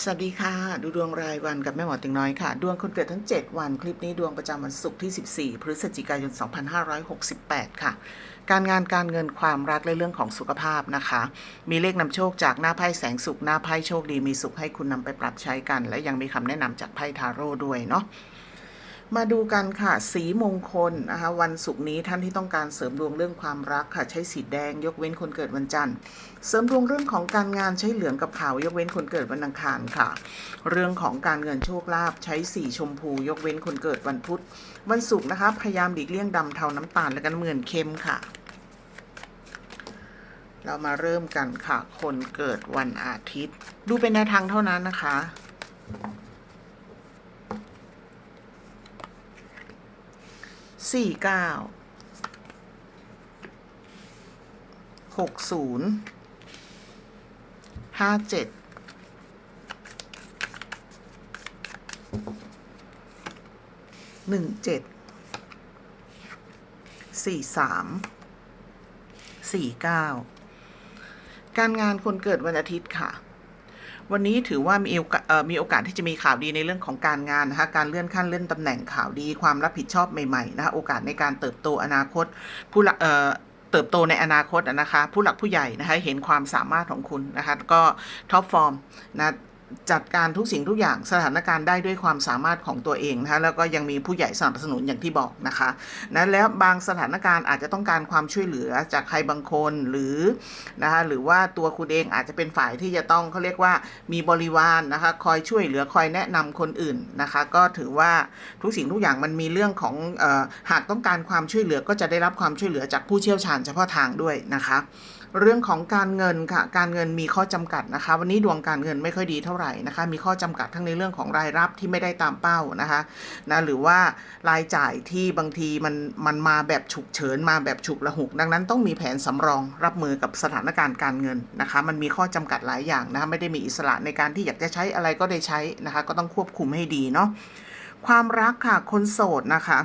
สวัสดีค่ะ ดูดวงรายวันกับแม่หมอติงน้อยค่ะ ดวงคนเกิดทั้ง 7 วัน คลิปนี้ดวงประจำวันศุกร์ที่ 14 พฤศจิกายน 2568 ค่ะ การงานการเงินความรักและเรื่องของสุขภาพนะคะ มีเลขนำโชคจากหน้าไพ่แสงสุขหน้าไพ่โชคดีมีสุขให้คุณนำไปปรับใช้กัน และยังมีคำแนะนำจากไพ่ทาโร่ด้วยเนาะ มาดูกันค่ะสีมงคลนะคะวันศุกร์นี้ท่านที่ต้องการเสริมดวงเรื่องความรักค่ะใช้สีแดง ยกเว้นคนเกิดวันจันทร์ เสริมดวงเรื่องของการงานใช้เหลืองกับขาวยกเว้นคนเกิดวันอังคารค่ะ เรื่องของการเงินโชคลาภใช้สีชมพู ยกเว้นคนเกิดวันพุธ วันศุกร์นะคะพยายามหลีกเลี่ยงดำเทาน้ำตาลและกันเหมือนเค็มค่ะ เรามาเริ่มกันค่ะ คนเกิดวันอาทิตย์ ดูเป็นแนวทางเท่านั้นนะคะ สี่เก้าหกศูนย์ห้าเจ็ดหนึ่งเจ็ดสี่สามสี่เก้าการงานคนเกิดวันอาทิตย์ค่ะ วันนี้ถือว่ามีโอกาสเอ่อมีโอกาสที่จะมีข่าวดีในเรื่องของการงานนะคะการเลื่อนขั้นเลื่อนตำแหน่งข่าวดีความรับผิดชอบใหม่ๆนะคะโอกาสในการเติบโตอนาคต ผู้ละเติบโตในอนาคตนะคะ ผู้หลักผู้ใหญ่นะคะเห็นความสามารถของคุณนะคะก็ท็อปฟอร์มนะ จัดการทุกสิ่งทุกอย่างสถานการณ์ได้ด้วยความสามารถของตัวเองนะคะแล้วก็ยังมีผู้ใหญ่สนับสนุนอย่างที่บอกนะคะนะแล้วบางสถานการณ์อาจจะต้องการความช่วยเหลือจากใครบางคนหรือนะคะหรือว่าตัวคุณเองอาจจะเป็นฝ่ายที่จะต้องเขาเรียกว่ามีบริวารนนะคะคอยช่วยเหลือคอยแนะนำคนอื่นนะคะ ก็ถือว่าทุกสิ่งทุกอย่างมันมีเรื่องของออหากต้องการความช่วยเหลือก็จะได้รับความช่วยเหลือจากผู้เชี่ยวชาญเฉพาะทางด้วยนะคะ เรื่องของการเงินค่ะ การเงินมีข้อจำกัดนะคะ วันนี้ดวงการเงินไม่ค่อยดีเท่าไหร่นะคะ มีข้อจำกัดทั้งในเรื่องของรายรับที่ไม่ได้ตามเป้านะคะนะหรือว่ารายจ่ายที่บางทีมันมันมาแบบฉุกเฉินมาแบบฉุกละหุก ดังนั้นต้องมีแผนสำรองรับมือกับสถานการณ์การเงินนะคะ มันมีข้อจำกัดหลายอย่างนะคะไม่ได้มีอิสระในการที่อยากจะใช้อะไรก็ได้ใช้นะคะ ก็ต้องควบคุมให้ดีเนาะความรักค่ะคนโสดนะคะ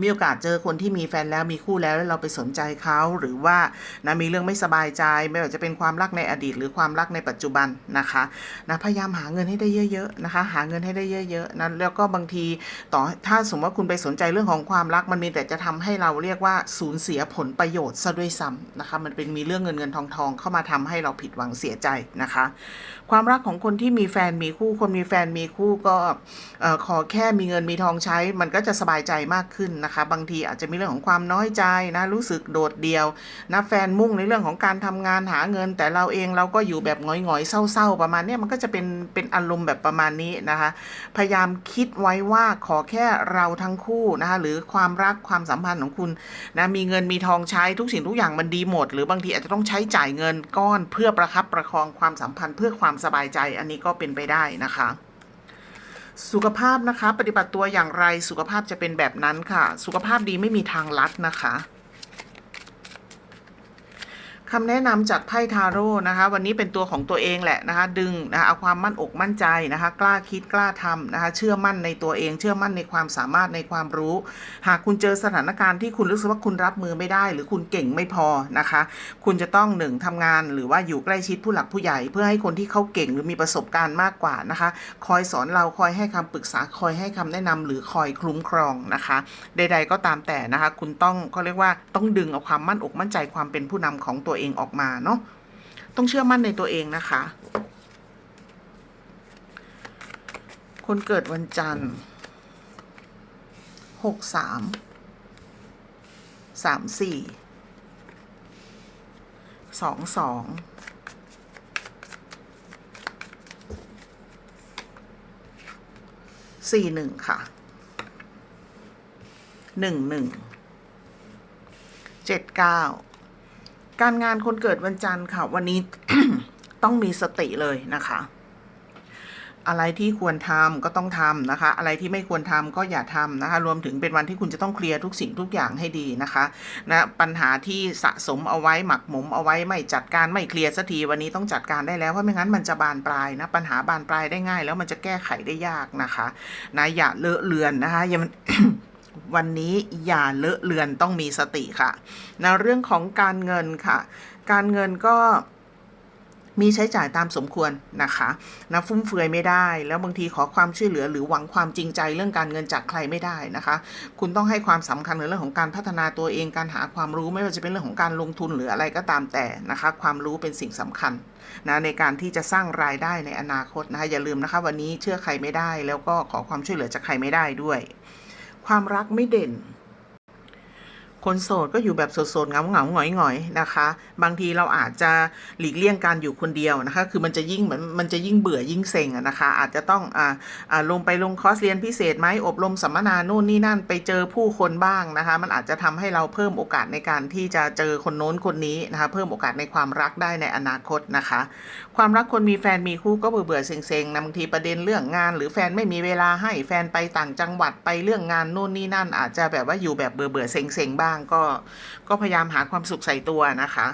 มีโอกาสเจอคนที่มีแฟนแล้วมีคู่แล้วแล้วเราไปสนใจเขาหรือว่านะมีเรื่องไม่สบายใจ ไม่ว่าจะเป็นความรักในอดีต หรือความรักในปัจจุบันนะคะนะพยายามหาเงินให้ได้เยอะๆนะคะ หาเงินให้ได้เยอะๆนะแล้วก็บางทีต่อถ้าสมมติว่าคุณไปสนใจเรื่องของความรักมันมีแต่จะทำให้เราเรียกว่าสูญเสียผลประโยชน์ซะด้วยซ้ำนะคะ มันเป็นมีเรื่องเงินเงินทองทองเข้ามาทำให้เราผิดหวังเสียใจนะคะ ความรักของคนที่มีแฟนมีคู่คนมีแฟนมีคู่ก็ขอแค่มีเงินมีทองใช้ มันก็จะสบายใจมากขึ้นนะคะ บางทีอาจจะมีเรื่องของความน้อยใจนะรู้สึกโดดเดี่ยวนะแฟนมุ่งในเรื่องของการทำงานหาเงิน แต่เราเองเราก็อยู่แบบหงอยๆเศร้าๆประมาณนี้มันก็จะเป็นเป็นอารมณ์แบบประมาณนี้นะคะ พยายามคิดไว้ว่าขอแค่เราทั้งคู่นะคะหรือความรักความสัมพันธ์ของคุณนะมีเงินมีทองใช้ทุกสิ่งทุกอย่างมันดีหมด หรือบางทีอาจจะต้องใช้จ่ายเงินก้อนเพื่อประคับประคองความสัมพันธ์เพื่อความสบายใจ อันนี้ก็เป็นไปได้นะคะ สุขภาพนะคะ ปฏิบัติตัวอย่างไรสุขภาพจะเป็นแบบนั้นค่ะ สุขภาพดีไม่มีทางลัดนะคะ คำแนะนำจากไพ่ทาโร่นะคะ วันนี้เป็นตัวของตัวเองแหละนะคะ ดึงนะคะเอาความมั่นอกมั่นใจนะคะ กล้าคิดกล้าทำนะคะ เชื่อมั่นในตัวเอง เชื่อมั่นในความสามารถในความรู้ หากคุณเจอสถานการณ์ที่คุณรู้สึกว่าคุณรับมือไม่ได้ หรือคุณเก่งไม่พอนะคะ คุณจะต้องหนึ่งทำงานหรือว่าอยู่ใกล้ชิดผู้หลักผู้ใหญ่ เพื่อให้คนที่เขาเก่งหรือมีประสบการณ์มากกว่านะคะ คอยสอนเราคอยให้คำปรึกษาคอยให้คำแนะนำหรือคอยคลุ้มครองนะคะ ใด ๆ ก็ตามแต่นะคะ คุณต้องเขาเรียกว่าต้องดึงเอาความมั่นอกมั่นใจความเป็นผู้นำของตัวเองออกมาเนาะต้องเชื่อมั่นในตัวเองนะคะ คนเกิดวันจันทร์หกสามสามสี่สองสองสี่หนึ่งค่ะหนึ่งหนึ่งเจ็ดเก้า การงานคนเกิดวันจันทร์ค่ะ วันนี้ต้องมีสติเลยนะคะ อะไรที่ควรทำก็ต้องทำนะคะ อะไรที่ไม่ควรทำก็อย่าทำนะคะ รวมถึงเป็นวันที่คุณจะต้องเคลียร์ทุกสิ่งทุกอย่างให้ดีนะคะนะปัญหาที่สะสมเอาไว้หมักหมมเอาไว้ไม่จัดการไม่เคลียร์สักทีวันนี้ต้องจัดการได้แล้วเพราะไม่งั้นมันจะบานปลายนะปัญหาบานปลายได้ง่าย แล้วมันจะแก้ไขได้ยากนะคะ นะอย่าเลอะเลือนนะคะอย่ามัน วันนี้อย่าเลอะเลือนต้องมีสติค่ะนะเรื่องของการเงินค่ะ การเงินก็มีใช้จ่ายตามสมควรนะคะนะฟุ่มเฟือยไม่ได้ แล้วบางทีขอความช่วยเหลือ หรือหวังความจริงใจเรื่องการเงินจากใครไม่ได้นะคะ คุณต้องให้ความสำคัญในเรื่องของการพัฒนาตัวเองการหาความรู้ไม่ว่าจะเป็นเรื่องของการลงทุนหรืออะไรก็ตามแต่นะคะ ความรู้เป็นสิ่งสำคัญนะในการที่จะสร้างรายได้ในอนาคตนะคะอย่าลืมนะคะ วันนี้เชื่อใครไม่ได้ แล้วก็ขอความช่วยเหลือจากใครไม่ได้ด้วย ความรักไม่เด่น คนโสดก็อยู่แบบโสดๆเงาเงาๆหงอยหงอยๆนะคะ บางทีเราอาจจะหลีกเลี่ยงการอยู่คนเดียวนะคะ คือมันจะยิ่งเหมือนมันจะยิ่งเบื่อยิ่งเซ็งนะคะ อาจจะต้องอ่าอ่าลงไปลงคอร์สเรียนพิเศษไหมอบรมสัมมนานู่นนี่นั่นไปเจอผู้คนบ้างนะคะ มันอาจจะทำให้เราเพิ่มโอกาสในการที่จะเจอคนโน้นคนนี้นะคะ เพิ่มโอกาสในความรักได้ในอนาคตนะคะ ความรักคนมีแฟนมีคู่ก็เบื่อเบื่อๆเซ็งนะบางทีประเด็นเรื่องงาน หรือแฟนไม่มีเวลาให้แฟนไปต่างจังหวัดไปเรื่องงานนู่นนี่นั่น อาจจะแบบว่าอยู่แบบเบื่อเบื่อๆเซ็งบ้างก็ ก็พยายามหาความสุขใส่ตัวนะคะ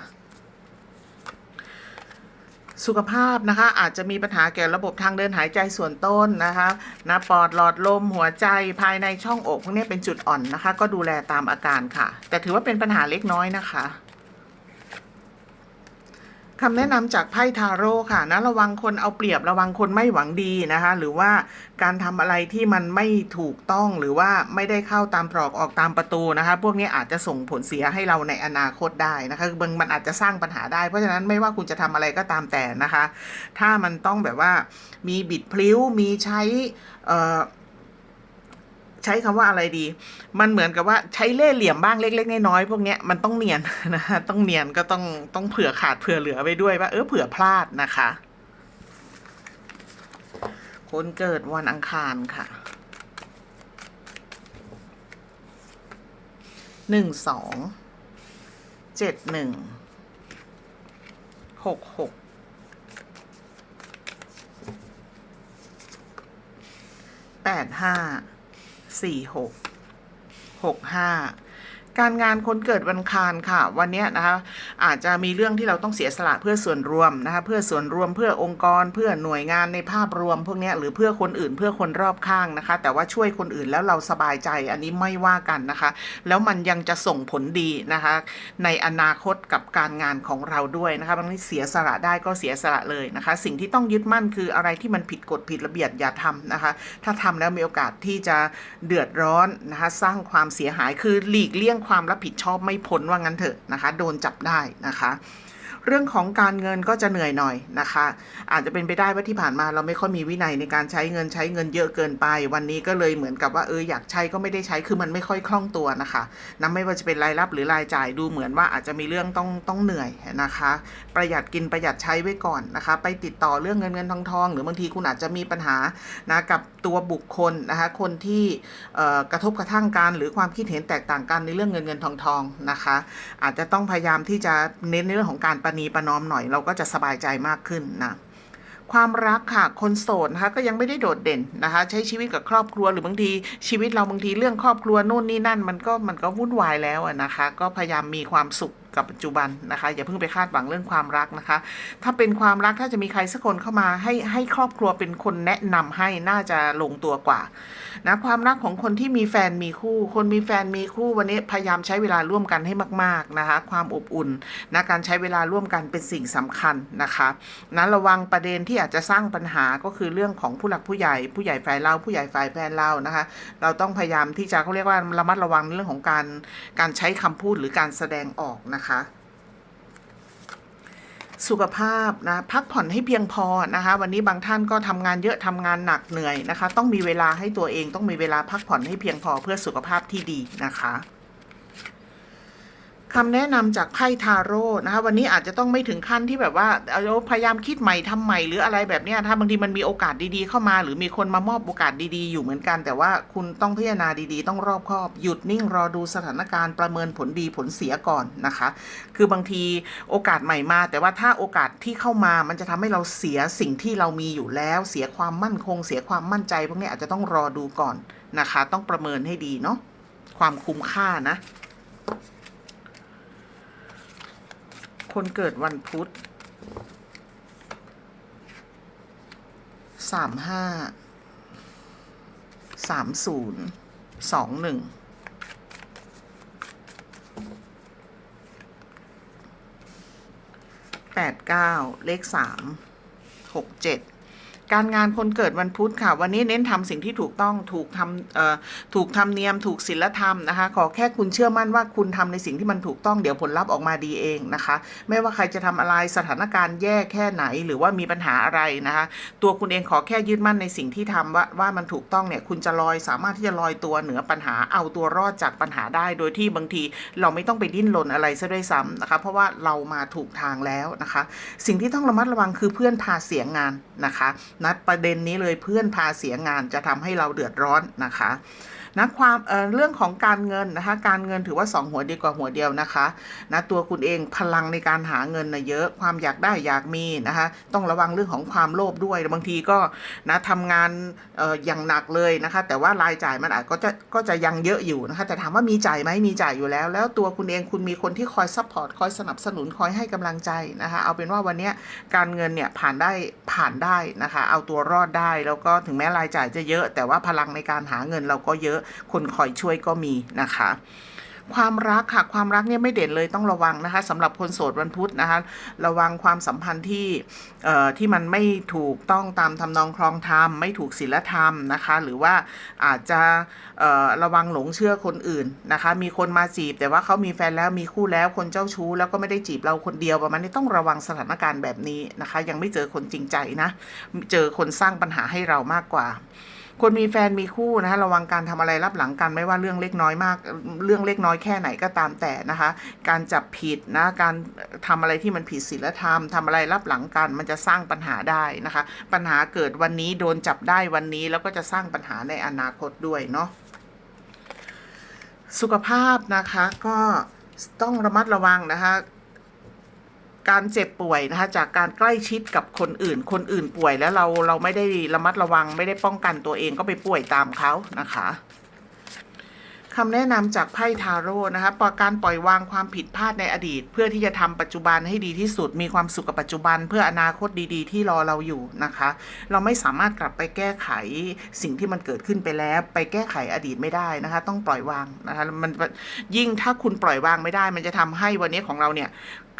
สุขภาพนะคะ อาจจะมีปัญหาเกี่ยวกับระบบทางเดินหายใจส่วนต้นนะคะนะปอดหลอดลมหัวใจภายในช่องอกพวกนี้เป็นจุดอ่อนนะคะ ก็ดูแลตามอาการค่ะ แต่ถือว่าเป็นปัญหาเล็กน้อยนะคะ คำแนะนำจากไพ่ทาโร่ค่ะนะระวังคนเอาเปรียบระวังคนไม่หวังดีนะคะ หรือว่าการทำอะไรที่มันไม่ถูกต้องหรือว่าไม่ได้เข้าตามตรอกออกตามประตูนะคะ พวกนี้อาจจะส่งผลเสียให้เราในอนาคตได้นะคะคือมันอาจจะสร้างปัญหาได้ เพราะฉะนั้นไม่ว่าคุณจะทำอะไรก็ตามแต่นะคะ ถ้ามันต้องแบบว่ามีบิดพลิ้วมีใช้เอ่อ ช้คำว่าอะไรดี มันเหมือนกับว่าใช้เล่ห์เหลี่ยมบ้างเล็ก ๆ น้อยๆพวกเนี้ยมันต้องเนียนนะคะต้องเนียนก็ต้องต้องเผื่อขาดเผื่อเหลือไปด้วยว่าเออเผื่อพลาดนะคะ คนเกิดวันอังคารค่ะหนึ่งสองเจ็ดหนึ่งหกหกแปดห้า สี่หกหกห้า การงานคนเกิดวันคารค่ะ วันนี้นะคะอาจจะมีเรื่องที่เราต้องเสียสละเพื่อส่วนรวมนะคะเพื่อส่วนรวมเพื่อองค์กร เพื่อหน่วยงานในภาพรวม พวกนี้หรือเพื่อคนอื่นเพื่อคนรอบข้างนะคะ แต่ว่าช่วยคนอื่นแล้วเราสบายใจอันนี้ไม่ว่ากันนะคะ แล้วมันยังจะส่งผลดีนะคะ ในอนาคตกับการงานของเราด้วยนะคะบางทีเสียสละได้ก็เสียสละเลยนะคะ สิ่งที่ต้องยึดมั่นคืออะไรที่มันผิดกฎผิดระเบียบอย่าทำนะคะ ถ้าทำแล้วมีโอกาสที่จะเดือดร้อนนะคะสร้างความเสียหายคือหลีกเลี่ยงความรับผิดชอบไม่พ้นว่างั้นเถอะนะคะ โดนจับได้นะคะ เรื่องของการเงินก็จะเหนื่อยหน่อยนะคะ อาจจะเป็นไปได้ว่าที่ผ่านมาเราไม่ค่อยมีวินัยในการใช้เงินใช้เงินเยอะเกินไป วันนี้ก็เลยเหมือนกับว่าเอออยากใช้ก็ไม่ได้ใช้คือมันไม่ค่อยคล่องตัวนะคะนะไม่ว่าจะเป็นรายรับหรือรายจ่ายดูเหมือนว่าอาจจะมีเรื่องต้องต้องเหนื่อยนะคะ ประหยัดกินประหยัดใช้ไว้ก่อนนะคะ ไปติดต่อเรื่องเงินเงินทองทองหรือบางทีคุณอาจจะมีปัญหานะกับตัวบุคคลนะคะคนที่กระทบกระทั่งกันหรือความคิดเห็นแตกต่างกันในเรื่องเงินเงินทองทองนะคะ อาจจะต้องพยายามที่จะเน้นในเรื่องของการประนีประนอมหน่อยเราก็จะสบายใจมากขึ้นนะความรักค่ะ คนโสดนะคะก็ยังไม่ได้โดดเด่นนะคะ ใช้ชีวิตกับครอบครัวหรือบางทีชีวิตเราบางทีเรื่องครอบครัวนู่นนี่นั่น มันก็มันก็วุ่นวายแล้วนะคะ ก็พยายามมีความสุขกับปัจจุบันนะคะ อย่าเพิ่งไปคาดหวังเรื่องความรักนะคะ ถ้าเป็นความรักถ้าจะมีใครสักคนเข้ามาให้ให้ครอบครัวเป็นคนแนะนำให้น่าจะลงตัวกว่า นะความรักของคนที่มีแฟนมีคู่ คนมีแฟนมีคู่วันนี้พยายามใช้เวลาร่วมกันให้มาก ๆนะคะ ความอบอุ่นนะการใช้เวลาร่วมกันเป็นสิ่งสำคัญนะคะนะระวังประเด็นที่อาจจะสร้างปัญหาก็คือเรื่องของผู้หลักผู้ใหญ่ ผู้ใหญ่ฝ่ายเราผู้ใหญ่ฝ่ายแฟนเรานะคะ เราต้องพยายามที่จะเขาเรียกว่าระมัดระวังในเรื่องของการการใช้คำพูดหรือการแสดงออกนะคะ สุขภาพนะพักผ่อนให้เพียงพอนะคะ วันนี้บางท่านก็ทำงานเยอะทำงานหนักเหนื่อยนะคะ ต้องมีเวลาให้ตัวเองต้องมีเวลาพักผ่อนให้เพียงพอเพื่อสุขภาพที่ดีนะคะ คำแนะนำจากไพ่ทาโร่นะคะวันนี้อาจจะต้องไม่ถึงขั้นที่แบบว่าเอาพยายามคิดใหม่ทำใหม่หรืออะไรแบบนี้ถ้าบางทีมันมีโอกาสดีๆเข้ามา หรือมีคนมามอบโอกาสดีๆอยู่เหมือนกัน แต่ว่าคุณต้องพิจารณาดีๆ ต้องรอบคอบ หยุดนิ่งรอดูสถานการณ์ประเมินผลดีผลเสียก่อนนะคะ คือบางทีโอกาสใหม่มา แต่ว่าถ้าโอกาสที่เข้ามามันจะทำให้เราเสียสิ่งที่เรามีอยู่แล้ว เสียความมั่นคง เสียความมั่นใจพวกนี้อาจจะต้องรอดูก่อนนะคะ ต้องประเมินให้ดีเนาะความคุ้มค่านะ คนเกิดวันพุธสามห้าสามศูนย์สองหนึ่งแปดเก้าเลขสามหกเจ็ด การงานคนเกิดวันพุธค่ะ วันนี้เน้นทำสิ่งที่ถูกต้องถูกทำถูกทำเนียมถูกศีลธรรมนะคะ ขอแค่คุณเชื่อมั่นว่าคุณทำในสิ่งที่มันถูกต้องเดี๋ยวผลลัพธ์ออกมาดีเองนะคะ ไม่ว่าใครจะทำอะไรสถานการณ์แย่แค่ไหน หรือว่ามีปัญหาอะไรนะคะ ตัวคุณเองขอแค่ยึดมั่นในสิ่งที่ทำว่าว่ามันถูกต้องเนี่ยคุณจะลอยสามารถที่จะลอยตัวเหนือปัญหาเอาตัวรอดจากปัญหาได้ โดยที่บางทีเราไม่ต้องไปดิ้นรนอะไรซะด้วยซ้ำนะคะเพราะว่าเรามาถูกทางแล้วนะคะ สิ่งที่ต้องระมัดระวังคือเพื่อนพาเสียงงานนะคะนัดประเด็นนี้เลยเพื่อนพาเสียงานจะทำให้เราเดือดร้อนนะคะ นะความเเรื่องของการเงินนะคะการเงินถือว่าสองหัวดีกว่าหัวเดียวนะคะนะตัวคุณเองพลังในการหาเงินนะเยอะความอยากได้อยากมีนะคะต้องระวังเรื่องของความโลภด้วยบางทีก็นะทำงานอออย่างหนักเลยนะคะ แต่ว่ารายจ่ายมันอาจก็จะก็จะยังเยอะอยู่นะคะแต่ถามว่ามีจ่ายไหมมีจ่ายอยู่แล้ว แล้วตัวคุณเองคุณมีคนที่คอยซัพพอร์ตคอยสนับสนุนคอยให้กำลังใจนะคะเอาเป็นว่าวันนี้การเงินเนี่ยผ่านได้ผ่านได้นะคะ เอาตัวรอดได้แล้วก็ถึงแม้รายจ่ายจะเยอะ แต่ว่าพลังในการหาเงินเราก็เยอะคนคอยช่วยก็มีนะคะความรักค่ะความรักเนี่ยไม่เด่นเลยต้องระวังนะคะสำหรับคนโสดวันพุธนะคะระวังความสัมพันธ์ที่เอ่อที่มันไม่ถูกต้องตามทำนองครองธรรม ไม่ถูกศีลธรรมนะคะ หรือว่าอาจจะเอ่อระวังหลงเชื่อคนอื่นนะคะ มีคนมาจีบ แต่ว่าเขามีแฟนแล้วมีคู่แล้วคนเจ้าชู้ แล้วก็ไม่ได้จีบเราคนเดียวประมาณนี้ต้องระวังสถานการณ์แบบนี้นะคะ ยังไม่เจอคนจริงใจนะเจอคนสร้างปัญหาให้เรามากกว่า คนมีแฟนมีคู่นะคะระวังการทำอะไรรับหลังกันไม่ว่าเรื่องเล็กน้อยมาก เรื่องเล็กน้อยแค่ไหนก็ตามแต่นะคะ การจับผิดนะการทำอะไรที่มันผิดศีลธรรมทำอะไรรับหลังกันมันจะสร้างปัญหาได้นะคะ ปัญหาเกิดวันนี้โดนจับได้วันนี้แล้วก็จะสร้างปัญหาในอนาคตด้วยเนาะสุขภาพนะคะก็ต้องระมัดระวังนะคะ การเจ็บป่วยนะคะจากการใกล้ชิดกับคนอื่น คนอื่นป่วยแล้วเราเราไม่ได้ระมัดระวังไม่ได้ป้องกันตัวเองก็ไปป่วยตามเขานะคะ คำแนะนำจากไพ่ทาโร่นะคะปอการปล่อยวางความผิดพลาดในอดีต เพื่อที่จะทำปัจจุบันให้ดีที่สุด มีความสุขกับปัจจุบัน เพื่ออนาคตดีๆ ที่รอเราอยู่นะคะ เราไม่สามารถกลับไปแก้ไขสิ่งที่มันเกิดขึ้นไปแล้ว ไปแก้ไขอดีตไม่ได้นะคะ ต้องปล่อยวางนะคะมันยิ่งถ้าคุณปล่อยวางไม่ได้ มันจะทำให้วันนี้ของเราเนี่ย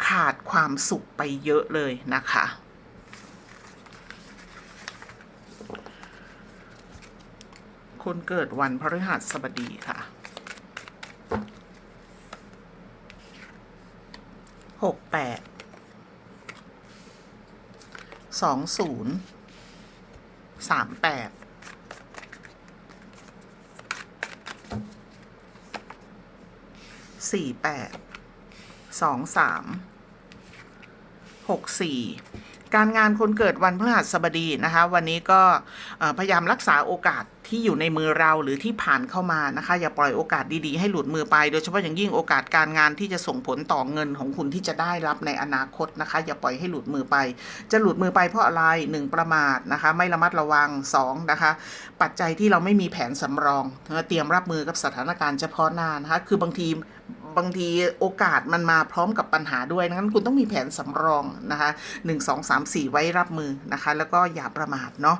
ขาดความสุขไปเยอะเลยนะคะคนเกิดวันพฤหัสบดีค่ะ หกแปดสองศูนย์สามแปดสี่แปดสองสามหกสี่การงานคนเกิดวันพฤหัสบดีนะคะ วันนี้ก็พยายามรักษาโอกาส ที่อยู่ในมือเราหรือที่ผ่านเข้ามานะคะ อย่าปล่อยโอกาสดีๆให้หลุดมือไป โดยเฉพาะอย่างยิ่งโอกาสการงานที่จะส่งผลต่อเงินของคุณที่จะได้รับในอนาคตนะคะ อย่าปล่อยให้หลุดมือไป จะหลุดมือไปเพราะอะไรหนึ่งประมาทนะคะ ไม่ระมัดระวังสองนะคะ ปัจจัยที่เราไม่มีแผนสำรองเตรียมรับมือกับสถานการณ์เฉพาะหน้านะคะคือบางทีบางทีโอกาสมันมาพร้อมกับปัญหาด้วยนั้นคุณต้องมีแผนสำรองนะคะหนึ่งสองสามสี่ไว้รับมือนะคะ แล้วก็อย่าประมาทเนาะ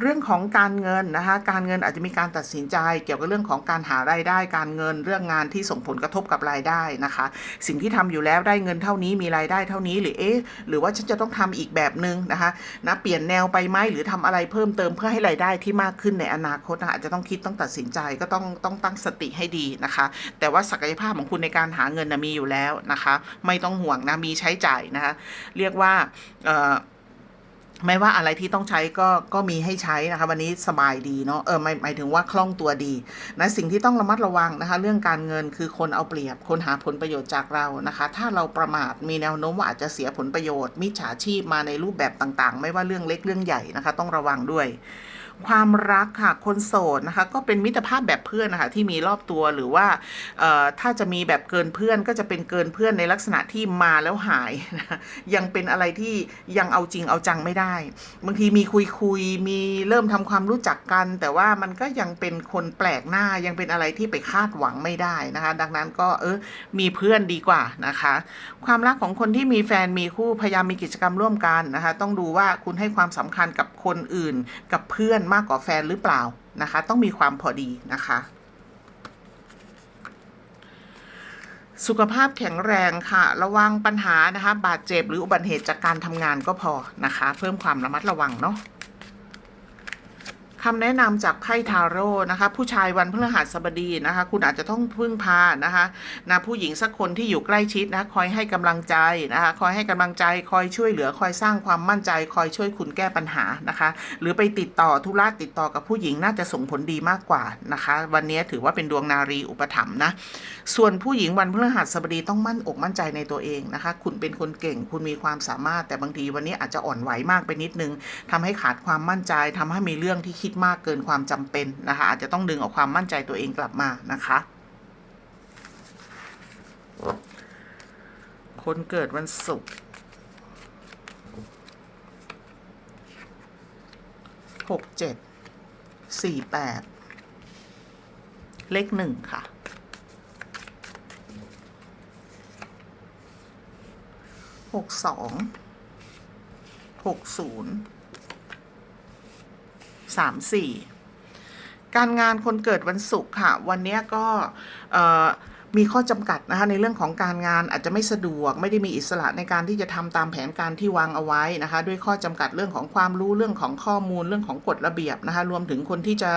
เรื่องของการเงินนะคะ การเงินอาจจะมีการตัดสินใจ เกี่ยวกับเรื่องของการหารายได้ การเงินเรื่องงานที่ส่งผลกระทบกับรายได้นะคะ สิ่งที่ทำอยู่แล้วได้เงินเท่านี้มีรายได้เท่านี้หรือเอ๊ะหรือว่าฉันจะต้องทำอีกแบบหนึ่งนะคะนะเปลี่ยนแนวไปไหมหรือทำอะไรเพิ่มเติมเพื่อให้รายได้ที่มากขึ้นในอนาคตนะอาจจะต้องคิดต้องตัดสินใจก็ต้องต้องตั้งสติให้ดีนะคะ แต่ว่าศักยภาพของคุณในการหาเงินนะมีอยู่แล้วนะคะ ไม่ต้องห่วงนะมีใช้จ่ายนะคะเรียกว่าเอ่อ ไม่ว่าอะไรที่ต้องใช้ก็ก็มีให้ใช้นะคะ วันนี้สบายดีเนาะเออหมายหมายถึงว่าคล่องตัวดีนะสิ่งที่ต้องระมัดระวังนะคะ เรื่องการเงินคือคนเอาเปรียบ คนหาผลประโยชน์จากเรานะคะ ถ้าเราประมาทมีแนวโน้มว่าอาจจะเสียผลประโยชน์มิจฉาชีพมาในรูปแบบต่างๆ ไม่ว่าเรื่องเล็กเรื่องใหญ่นะคะ ต้องระวังด้วย ความรักค่ะคนโสดนะคะก็เป็นมิตรภาพแบบเพื่อนนะคะที่มีรอบตัวหรือว่าถ้าจะมีแบบเกินเพื่อนก็จะเป็นเกินเพื่อนในลักษณะที่มาแล้วหายนะยังเป็นอะไรที่ยังเอาจริงเอาจังไม่ได้ บางทีมีคุยคุยมีเริ่มทำความรู้จักกัน แต่ว่ามันก็ยังเป็นคนแปลกหน้ายังเป็นอะไรที่ไปคาดหวังไม่ได้นะคะ ดังนั้นก็เออมีเพื่อนดีกว่านะคะ ความรักของคนที่มีแฟนมีคู่พยายามมีกิจกรรมร่วมกันนะคะ ต้องดูว่าคุณให้ความสำคัญกับคนอื่นกับเพื่อนมากกว่าแฟนหรือเปล่านะคะ ต้องมีความพอดีนะคะ สุขภาพแข็งแรงค่ะ ระวังปัญหานะคะ บาดเจ็บหรืออุบัติเหตุจากการทำงานก็พอนะคะ เพิ่มความระมัดระวังเนาะ คำแนะนำจากไพ่ทาโร่นะคะ ผู้ชายวันพฤหัสบดีนะคะ คุณอาจจะต้องพึ่งพานะคะนะผู้หญิงสักคนที่อยู่ใกล้ชิดนะคอยให้กำลังใจนะคะ คอยให้กำลังใจคอยช่วยเหลือคอยสร้างความมั่นใจ คอยช่วยคุณแก้ปัญหานะคะ หรือไปติดต่อธุระติดต่อกับผู้หญิงน่าจะส่งผลดีมากกว่านะคะ วันนี้ถือว่าเป็นดวงนารีอุปถัมภ์นะส่วนผู้หญิงวันพฤหัสบดีต้องมั่นอกมั่นใจในตัวเองนะคะ คุณเป็นคนเก่งคุณมีความสามารถแต่บางทีวันนี้อาจจะอ่อนไหวมากไปนิดนึงทำให้ขาดความมั่นใจทำให้มีเรื่องที่คิดมากเกินความจำเป็นนะคะ อาจจะต้องดึงเอาความมั่นใจตัวเองกลับมานะคะ คนเกิดวันศุกร์หกเจ็ดสี่แปดเลขหนึ่งค่ะหกสองหกศูนย์ สามสี่การงานคนเกิดวันศุกร์ค่ะ วันนี้ก็ มีข้อจำกัดนะคะในเรื่องของการงานอาจจะไม่สะดวก ไม่ได้มีอิสระในการที่จะทำตามแผนการที่วางเอาไว้นะคะ ด้วยข้อจำกัดเรื่องของความรู้เรื่องของข้อมูลเรื่องของกฎระเบียบนะคะรวมถึงคนที่จะ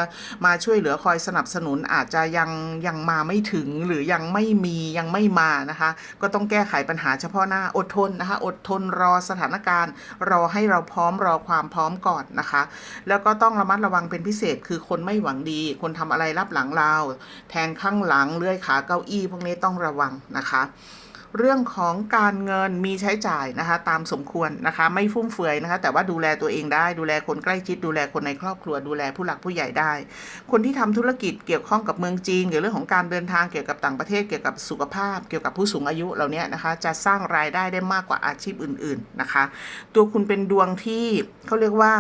มาช่วยเหลือคอยสนับสนุนอาจจะยังยังมาไม่ถึงหรือยังไม่มียังไม่มานะคะ ก็ต้องแก้ไขปัญหาเฉพาะหน้าอดทนนะคะอดทนรอสถานการณ์ รอให้เราพร้อมรอความพร้อมก่อนนะคะ แล้วก็ต้องระมัดระวังเป็นพิเศษ คือคนไม่หวังดี คนทำอะไรรับหลังเรา แทงข้างหลังเลื่อยขาเก้าอี้พวกนี้ต้องระวังนะคะ เรื่องของการเงินมีใช้จ่ายนะคะ ตามสมควรนะคะ ไม่ฟุ่มเฟือยนะคะ แต่ว่าดูแลตัวเองได้ดูแลคนใกล้ชิด ดูแลคนในครอบครัว ดูแลผู้หลักผู้ใหญ่ได้ คนที่ทำธุรกิจเกี่ยวข้องกับเมืองจีนเกี่ยวกับเรื่องของการเดินทางเกี่ยวกับต่างประเทศเกี่ยวกับสุขภาพ เกี่ยวกับผู้สูงอายุเหล่านี้นะคะ จะสร้างรายได้ได้มากกว่าอาชีพอื่น ๆนะคะ ตัวคุณเป็นดวงที่เขาเรียกว่า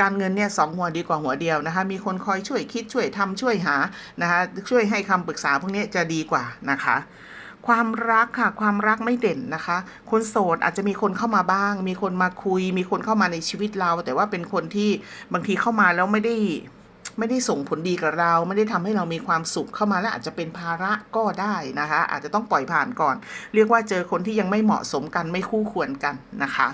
การเงินเนี่ยสองหัวดีกว่าหัวเดียวนะคะมีคนคอยช่วยคิดช่วยทำช่วยหานะคะช่วยให้คำปรึกษาพวกนี้จะดีกว่านะคะความรักค่ะความรักไม่เด่นนะคะ คนโสดอาจจะมีคนเข้ามาบ้าง มีคนมาคุย มีคนเข้ามาในชีวิตเรา แต่ว่าเป็นคนที่บางทีเข้ามาแล้วไม่ได้ไม่ได้ส่งผลดีกับเรา ไม่ได้ทำให้เรามีความสุขเข้ามาแล้วอาจจะเป็นภาระก็ได้นะคะ อาจจะต้องปล่อยผ่านก่อน เรียกว่าเจอคนที่ยังไม่เหมาะสมกันไม่คู่ควรกันนะคะ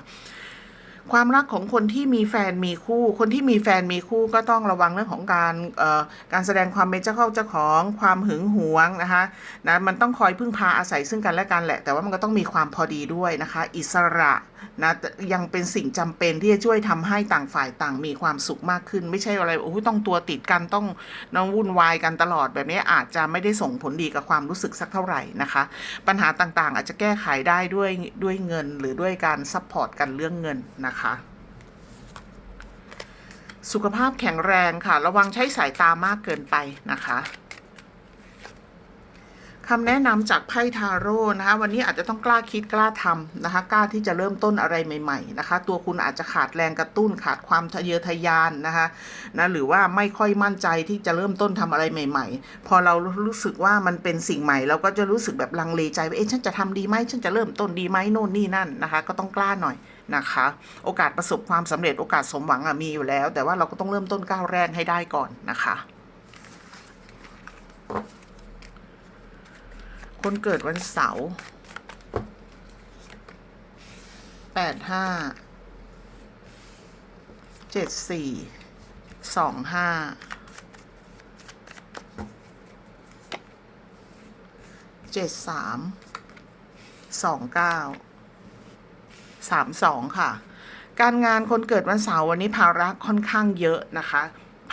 ความรักของคนที่มีแฟนมีคู่ คนที่มีแฟนมีคู่ก็ต้องระวังเรื่องของการเอ่อการแสดงความเป็นเจ้าเข้าเจ้าของความหึงหวงนะคะนะมันต้องคอยพึ่งพาอาศัยซึ่งกันและกันแหละ แต่ว่ามันก็ต้องมีความพอดีด้วยนะคะ อิสระนะยังเป็นสิ่งจำเป็นที่จะช่วยทำให้ต่างฝ่ายต่างมีความสุขมากขึ้น ไม่ใช่อะไรโอ้ต้องตัวติดกันต้องน้องวุ่นวายกันตลอดแบบนี้อาจจะไม่ได้ส่งผลดีกับความรู้สึกสักเท่าไหร่นะคะ ปัญหาต่างๆ อาจจะแก้ไขได้ด้วยด้วยเงิน หรือด้วยการซัพพอร์ตกันเรื่องเงินนะคะสุขภาพแข็งแรงค่ะ ระวังใช้สายตามากเกินไปนะคะ คำแนะนำจากไพ่ทาโร่นะคะ วันนี้อาจจะต้องกล้าคิดกล้าทำนะคะ กล้าที่จะเริ่มต้นอะไรใหม่ ๆ นะคะ ตัวคุณอาจจะขาดแรงกระตุ้นขาดความทะเยอทะยานนะคะนะหรือว่าไม่ค่อยมั่นใจที่จะเริ่มต้นทำอะไรใหม่ ๆ พอเรารู้สึกว่ามันเป็นสิ่งใหม่ เราก็จะรู้สึกแบบลังเลใจว่าเอ๊ะฉันจะทำดีไหมฉันจะเริ่มต้นดีไหมโน่นนี่นั่นนะคะ ก็ต้องกล้าหน่อยนะคะ โอกาสประสบความสำเร็จโอกาสสมหวังอะมีอยู่แล้ว แต่ว่าเราก็ต้องเริ่มต้นก้าวแรกให้ได้ก่อนนะคะ คนเกิดวันเสาร์แปดห้าเจ็ดสี่สองห้าเจ็ดสามสองเก้าสามสองค่ะ การงานคนเกิดวันเสาร์วันนี้ภาระค่อนข้างเยอะนะคะ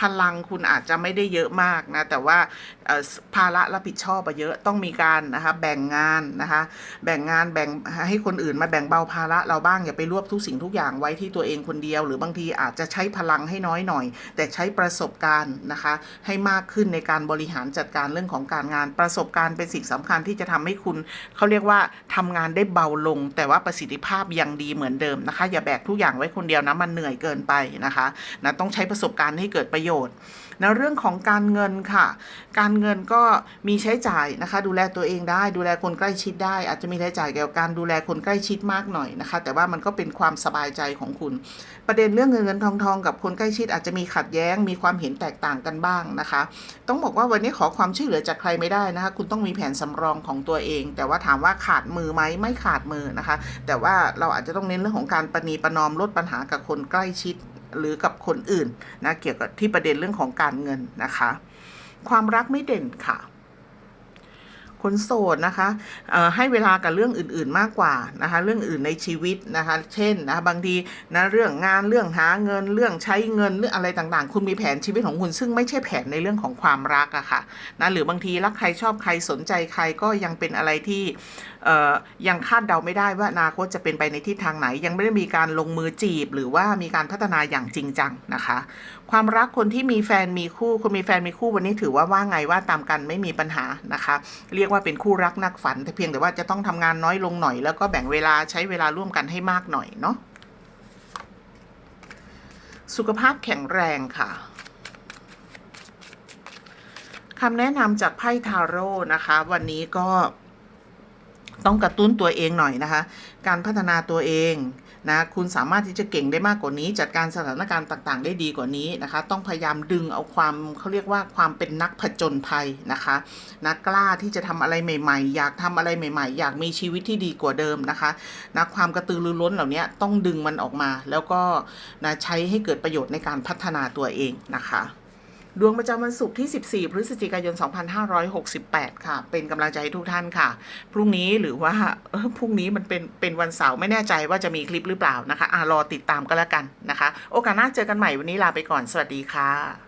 พลังคุณอาจจะไม่ได้เยอะมากนะ แต่ว่าภาระรับผิดชอบอะเยอะต้องมีการนะคะแบ่งงานนะคะ แบ่งงานแบ่งให้คนอื่นมาแบ่งเบาภาระเราบ้างอย่าไปรวบทุกสิ่งทุกอย่างไว้ที่ตัวเองคนเดียว หรือบางทีอาจจะใช้พลังให้น้อยหน่อย แต่ใช้ประสบการณ์นะคะ ให้มากขึ้นในการบริหารจัดการเรื่องของการงานประสบการณ์เป็นสิ่งสำคัญที่จะทำให้คุณเขาเรียกว่าทำงานได้เบาลง แต่ว่าประสิทธิภาพยังดีเหมือนเดิมนะคะ อย่าแบกทุกอย่างไว้คนเดียวนะมันเหนื่อยเกินไปนะคะนะต้องใช้ประสบการณ์ให้เกิดประโยชน์โยชน์นะเรื่องของการเงินค่ะ การเงินก็มีใช้จ่ายนะคะ ดูแลตัวเองได้ ดูแลคนใกล้ชิดได้ อาจจะมีรายจ่ายเกี่ยวกับการดูแลคนใกล้ชิดมากหน่อยนะคะ แต่ว่ามันก็เป็นความสบายใจของคุณ ประเด็นเรื่องเงินเงินทองทองกับคนใกล้ชิดอาจจะมีขัดแย้ง มีความเห็นแตกต่างกันบ้างนะคะ ต้องบอกว่าวันนี้ขอความช่วยเหลือจากใครไม่ได้นะคะ คุณต้องมีแผนสำรองของตัวเอง แต่ว่าถามว่าขาดมือไหมไม่ขาดมือนะคะ แต่ว่าเราอาจจะต้องเน้นเรื่องของการประนีประนอมลดปัญหากับคนใกล้ชิด หรือกับคนอื่นนะเกี่ยวกับที่ประเด็นเรื่องของการเงินนะคะ ความรักไม่เด่นค่ะ คนโสดนะคะให้เวลากับเรื่องอื่นๆมากกว่านะคะเรื่องอื่นในชีวิตนะคะเช่นนะบางทีนะเรื่องงานเรื่องหาเงินเรื่องใช้เงินเรื่องอะไรต่างๆ คุณมีแผนชีวิตของคุณซึ่งไม่ใช่แผนในเรื่องของความรักอะค่ะนะหรือบางทีรักใครชอบใครสนใจใครก็ยังเป็นอะไรที่ยังคาดเดาไม่ได้ว่าอนาคตจะเป็นไปในทิศทางไหน ยังไม่ได้มีการลงมือจีบ หรือว่ามีการพัฒนาอย่างจริงจังนะคะความรักคนที่มีแฟนมีคู่คนมีแฟนมีคู่วันนี้ถือว่าว่าไงว่าตามกันไม่มีปัญหานะคะ เรียกว่าเป็นคู่รักนักฝัน แต่เพียงแต่ว่าจะต้องทำงานน้อยลงหน่อย แล้วก็แบ่งเวลาใช้เวลาร่วมกันให้มากหน่อยเนาะสุขภาพแข็งแรงค่ะคำแนะนำจากไพ่ทาโร่นะคะ วันนี้ก็ต้องกระตุ้นตัวเองหน่อยนะคะ การพัฒนาตัวเอง นะคุณสามารถที่จะเก่งได้มากกว่านี้ จัดการสถานการณ์ต่างๆ ได้ดีกว่านี้นะคะ ต้องพยายามดึงเอาความเขาเรียกว่าความเป็นนักผจญภัยนะคะนะกล้าที่จะทำอะไรใหม่ ๆ อยากทำอะไรใหม่ ๆ อยากมีชีวิตที่ดีกว่าเดิมนะคะนะความกระตือรือร้นเหล่านี้ต้องดึงมันออกมา แล้วก็นะใช้ให้เกิดประโยชน์ในการพัฒนาตัวเองนะคะ ดวงประจำวันศุกร์ที่ 14 พฤศจิกายน 2568 ค่ะ เป็นกำลังใจให้ทุกท่านค่ะ พรุ่งนี้หรือว่าออพรุ่งนี้มันเป็นเป็นวันเสาร์ไม่แน่ใจว่าจะมีคลิปหรือเปล่านะคะอะรอติดตามก็แล้วกันนะคะ โอกาสหน้าเจอกันใหม่วันนี้ลาไปก่อน สวัสดีค่ะ